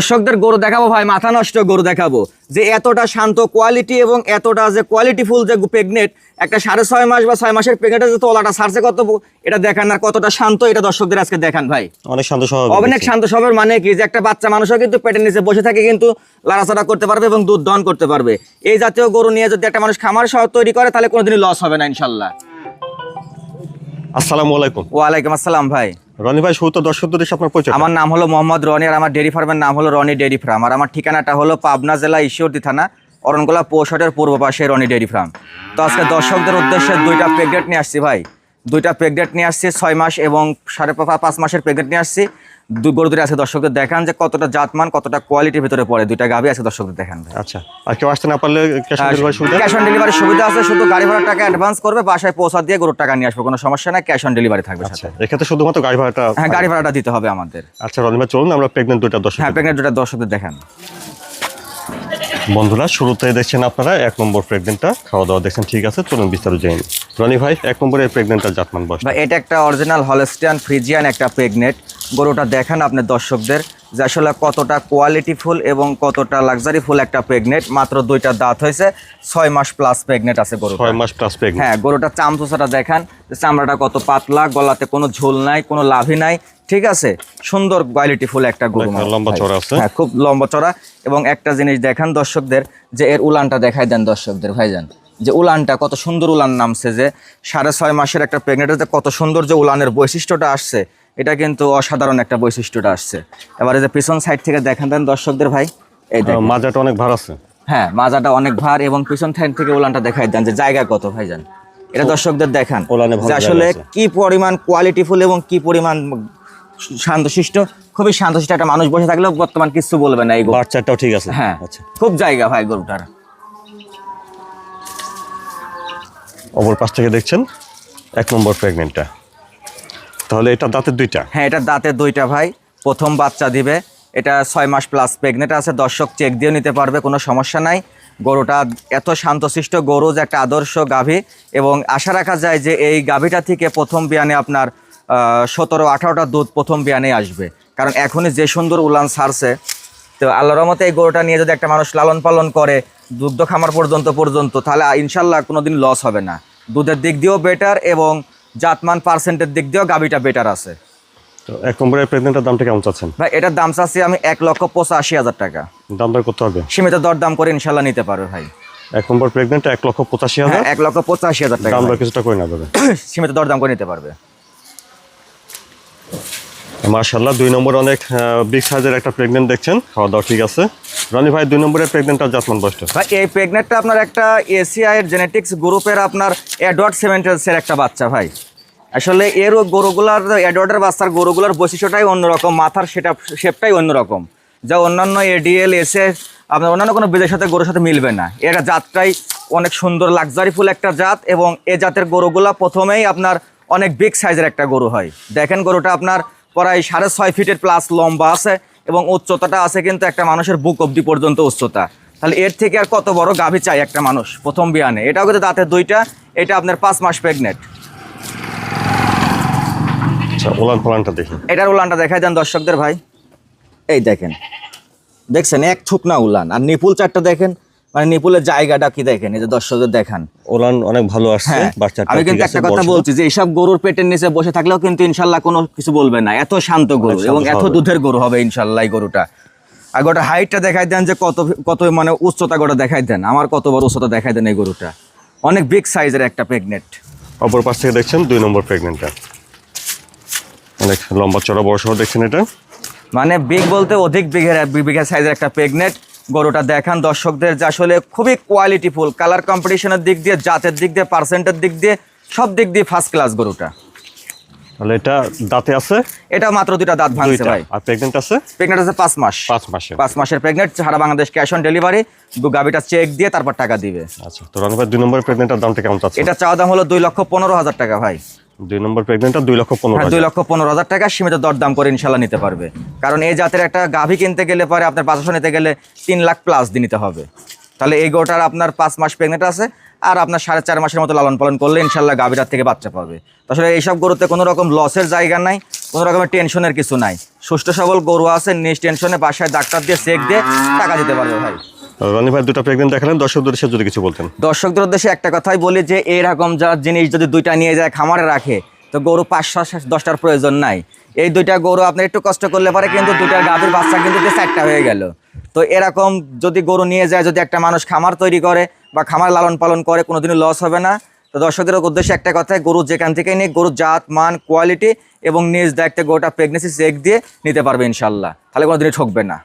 দর্শকদের গরু দেখাবো ভাই মাথা নষ্ট গরু দেখাবো। যে এতটা শান্ত কোয়ালিটি এবং এতটা যে কোয়ালিটিফুল যে প্রেগনেট একটা সাড়ে ছয় মাস বা ছয় মাসের প্রেগনেটে যে তোলাটা সারছে কত এটা দেখান আর কতটা শান্ত এটা দর্শকদের আজকে দেখান ভাই। অনেক শান্ত স্বভাব অনেক শান্ত স্বভাবের মানে কি? যে একটা বাচ্চা মানুষও কিন্তু পেটের নিচে বসে থাকে কিন্তু লাড়াচাড়া করতে পারবে এবং দুধ দহন করতে পারবে। এই জাতীয় গরু নিয়ে যদি একটা মানুষ খামার সহ তৈরি করে তাহলে কোনোদিনই লস হবে না ইনশাল্লাহ। আসসালামু আলাইকুম। ওয়ালাইকুম আসসালাম ভাই। রনি ভাই শুরুতে দর্শকদের আপনার পরিচয় আমার নাম হলো মোহাম্মদ রনি আর আমার ডেরি ফার্মের নাম হলো রনি ডেরি ফার্ম। আর আমার ঠিকানাটা হলো পাবনা জেলা ঈশ্বরদী থানা, অরণগোলা পৌষটের পূর্ব পাশে রনি ডেরি ফার্ম। তো আজকে দর্শকদের উদ্দেশ্যে দুইটা প্যাকেট নিয়ে আসছি ভাই। দুইটা প্রেগনেট নিয়ে আসছি ছয় মাস এবং সাড়ে পাঁচ মাসের প্রেগনেট নিয়ে আসছি। দু গরু দুটো আজকে দর্শকদের দেখান যে কতটা জাতমান কতটা কোয়ালিটির ভিতরে পড়ে। দুইটা গাভি আছে দর্শকদের দেখান আচ্ছা আর কেউ আসতে না পারলে ক্যাশ অন ডেলিভারি সুবিধা? ক্যাশ অন ডেলিভারি সুবিধা আছে শুধু গাড়ি ভাড়ার টাকা অ্যাডভান্স করবে বাসায় পৌঁছা দিয়ে গরুর টাকা নিয়ে আসবে কোনো সমস্যা নাই ক্যাশ অন ডেলিভারি থাকবে আচ্ছা সাথে। এক্ষেত্রে শুধুমাত্র গাড়ি ভাড়াটা হ্যাঁ গাড়ি ভাড়াটা দিতে হবে আমাদের। আচ্ছা চলুন আমরা প্রেগনেন্ট দুইটা দর্শক হ্যাঁ প্রেগনেন্ট দুটা দর্শকদের দেখান। বন্ধুরা শুরুতে দেখছেন আপনারা এক নম্বর প্রেগনেন্টটা খাওয়া দাওয়া দেখছেন ঠিক আছে চলুন বিস্তারিত জেনে। রনি ভাই এক নম্বরের প্রেগনেন্টটা জাতমান বয়স বা এটা একটা অরিজিনাল হলস্টিয়ান ফ্রিজিয়ান একটা প্রেগনেন্ট গরুটা দেখান আপনার দর্শকদের যে আসলে কতটা কোয়ালিটিফুল এবং কতটা লাক্সারিফুল একটা প্রেগনেন্ট মাত্র দুইটা দাঁত হয়েছে ছয় মাস প্লাস প্রেগনেন্ট আছে গরু ছয় মাস প্লাস হ্যাঁ গরুটা চামচুসাটা দেখান চামড়াটা কত পাতলা গলাতে কোনো ঝোল নাই কোনো লাভই নাই। ঠিক আছে? সুন্দর কোয়ালিটিফুল একটা গরু লম্বা ভাই। চওড়া আছে। হ্যাঁ খুব লম্বা চড়া। এবং একটা জিনিস দেখান দর্শকদের যে এর উলানটা দেখাই দেন দর্শকদের ভাইজান। যে উলানটা কত সুন্দর উলান নামছে যে সাড়ে ছয় মাসের একটা প্রেগনেন্টে কত সুন্দর যে উলানের বৈশিষ্ট্যটা আসছে। এটা কিন্তু অসাধারণ একটা বৈশিষ্ট্যটা আসছে। এবারে যে পিছন সাইড থেকে দেখান দেন দর্শকদের ভাই। এই মাজাটা অনেক ভার আছে। হ্যাঁ মাজাটা অনেক ভার এবং পিছন সাইড থেকে উলানটা দেখাই দেন যে জায়গা কত ভাইজান। এটা দর্শকদের দেখান। আসলে। কি পরিমাণ কোয়ালিটিফুল এবং কি পরিমাণ শান্তশিষ্ট খুবই শান্তশিষ্ট একটা মানুষ বসে থাকলেও বর্তমান কিছু বলবে না এই বাচ্চাটাও ঠিক আছে। হ্যাঁ আচ্ছা। খুব জায়গা ভাই গরুটার। অপর পাশ থেকে দেখছেন এক নম্বর প্রেগনেন্টটা তাহলে এটা দাঁতের দুইটা? হ্যাঁ এটা দাঁতের দুইটা ভাই। প্রথম বাচ্চা দিবে এটা ছয় মাস প্লাস প্রেগনেন্ট আছে দর্শক চেক দিয়ে নিতে পারবে কোনো সমস্যা নাই। গরুটা এত শান্তশিষ্ট গরু যে একটা আদর্শ গাভী এবং আশা রাখা যায় যে এই গাভীটা থেকে প্রথম বিয়ানে আপনার সতেরো আঠারোটা দুধ প্রথম বিয়ানে আসবে। কারণ এখনই যে সুন্দর উলান ছাড়ছে তো আল্লাহর রহমতে এই গরুটা নিয়ে যদি একটা মানুষ লালন পালন করে দুগ্ধ খামার পর্যন্ত পর্যন্ত তাহলে ইনশাল্লাহ কোনোদিন লস হবে না। দুধের দিক দিয়েও বেটার এবং জাতমান পার্সেন্টের দিক দিয়েও গাভীটা বেটার আছে। তো এক নম্বরের প্রেগনেন্টের দামটা কেমন চাচ্ছেন? ভাই এটার দাম চাচ্ছি আমি এক লক্ষ পঁচাশি হাজার টাকা। করতে হবে? সীমিত দর দাম করে ইনশাল্লাহ নিতে পারবে ভাই। এক নম্বর প্রেগনেন্ট এক লক্ষ পঁচাশি হাজার? হ্যাঁ এক লক্ষ পঁচাশি হাজার টাকা কিছুটা করে সীমিত দর দাম করে নিতে পারবে। মার্শাল্লাহ দুই নম্বর অনেক বিগ সাইজের একটা প্রেগনেন্ট দেখছেন, খাওয়া দাওয়া ঠিক আছে। রনি ভাই, দুই নম্বরের প্রেগনেন্টটা জাতমান বয়সটা? ভাই, এই প্রেগনেন্টটা আপনার একটা এসিআই এর জেনেটিক্স গ্রুপের আপনার অ্যাডওয়ার্ড সেভেন্টেলসের একটা বাচ্চা ভাই। আসলে এর গরুগুলার অ্যাডওয়ার্ডের বাচ্চার গরুগুলার বৈশিষ্ট্যটাই অন্যরকম, মাথার সেটা শেপটাই অন্যরকম। যা অন্যান্য এডিএল এসে আপনার অন্যান্য কোনো বিদের সাথে, গরুর সাথে মিলবে না। এটা জাতটাই অনেক সুন্দর লাক্সারিফুল একটা জাত এবং এ জাতের গরুগুলা প্রথমেই আপনার অনেক বিগ সাইজের একটা গরু হয়। দেখেন গরুটা আপনার প্রায় সাড়ে ছয় ফিটের প্লাস লম্বা আছে এবং উচ্চতাটা আছে কিন্তু একটা মানুষের বুক অবধি পর্যন্ত উচ্চতা। তাহলে এর থেকে আর কত বড় গাভী চাই একটা মানুষ প্রথম বিয়ানে? এটাও কিন্তু দাঁতের দুইটা এটা আপনার পাঁচ মাস প্রেগনেন্ট আচ্ছা ওলান ফলানটা দেখি। এটার উলানটা দেখাই দেন দর্শকদের ভাই। এই দেখেন দেখছেন এক থুকনা উলান। আর নিপুল চারটা দেখেন মানে নিপুলের জায়গাটা কি দেখেন? এই যে দর্শকদের দেখান। ওলান অনেক ভালো আসছে হ্যাঁ বাচ্চাটা আমি কিন্তু একটা কথা বলছি যে এইসব গরুর পেটের নিচে বসে থাকলেও কিন্তু ইনশাল্লাহ কোনো কিছু বলবে না। এত শান্ত গরু এবং এত দুধের গরু হবে ইনশাল্লাহ এই গরুটা। আর গোটা হাইটটা দেখাই দেন যে কত কত মানে উচ্চতা গোটা দেখাই দেন। আমার কত বড় উচ্চতা দেখাই দেন এই গরুটা। অনেক বিগ সাইজের একটা প্রেগনেন্ট অপর পাশ থেকে দেখছেন দুই নম্বর প্রেগনেন্টটা অনেক লম্বা চড়া বড় সহ দেখছেন এটা। মানে বিগ বলতে অধিক বিঘের বিঘা সাইজের একটা প্রেগনেন্ট গরুটা দেখান দর্শকদের যে আসলে খুবই কোয়ালিটিফুল কালার কম্পিটিশনের দিক দিয়ে জাতের দিক দিয়ে পার্সেন্টের দিক দিয়ে সব দিক দিয়ে ফার্স্ট ক্লাস গরুটা। তাহলে এটা দাঁতে আছে? এটা মাত্র দুটা দাঁত ভাঙছে ভাই। আর প্রেগনেন্ট আছে? প্রেগনেন্ট আছে পাঁচ মাস। পাঁচ মাসে পাঁচ মাসের প্রেগনেন্ট সারা বাংলাদেশ ক্যাশ অন ডেলিভারি গাবিটা চেক দিয়ে তারপর টাকা দিবে। আচ্ছা তো দুই নম্বর প্রেগনেন্টের দামটা কেমন চাচ্ছে এটা চাওয়া দাম হলো দুই লক্ষ পনেরো হাজার টাকা ভাই। দুই নম্বর প্রেগনেন্টটা দুই লক্ষ পনেরো হ্যাঁ দুই লক্ষ পনেরো হাজার টাকা সীমিত দরদাম করে ইনশাল্লাহ নিতে পারবে। কারণ এই জাতের একটা গাভী কিনতে গেলে পরে আপনার নিতে গেলে তিন লাখ প্লাস দিয়ে নিতে হবে। তাহলে এই গোটার আপনার পাঁচ মাস প্রেগনেন্ট আছে আর আপনার সাড়ে চার মাসের মতো লালন পালন করলে ইনশাল্লাহ গাভীরার থেকে বাচ্চা পাবে। আসলে এইসব গরুতে কোনো রকম লসের জায়গা নাই কোনো রকমের টেনশনের কিছু নাই। সুস্থ সবল গরু আছে নিজ টেনশনে বাসায় ডাক্তার দিয়ে চেক দিয়ে টাকা দিতে পারবে ভাই। রনি ভাই দুটো প্রেগনেন্ট দেখালেন, দর্শকদের সাথে যদি কিছু বলতেন। দর্শকদের উদ্দেশ্যে একটা কথাই বলি যে এরকম যা জিনিস যদি দুইটা নিয়ে যায়, খামারে রাখে, তো গরু পাঁচশো দশটার প্রয়োজন নাই। এই দুইটা গরু আপনি একটু কষ্ট করলে পারে, কিন্তু দুইটার গাভীর বাচ্চা কিন্তু চারটা হয়ে গেল। তো এরকম যদি গরু নিয়ে যায়, যদি একটা মানুষ খামার তৈরি করে বা খামার লালন পালন করে, কোনোদিনও লস হবে না। তো দর্শকদের উদ্দেশ্যে একটা কথাই, গরু যেখান থেকে নিয়ে গরুর জাত, মান কোয়ালিটি এবং নিজ দায়িত্বে গরুটা প্রেগনেন্সি চেক দিয়ে নিতে পারবে ইনশাল্লাহ তাহলে কোনোদিনই ঠকবে না।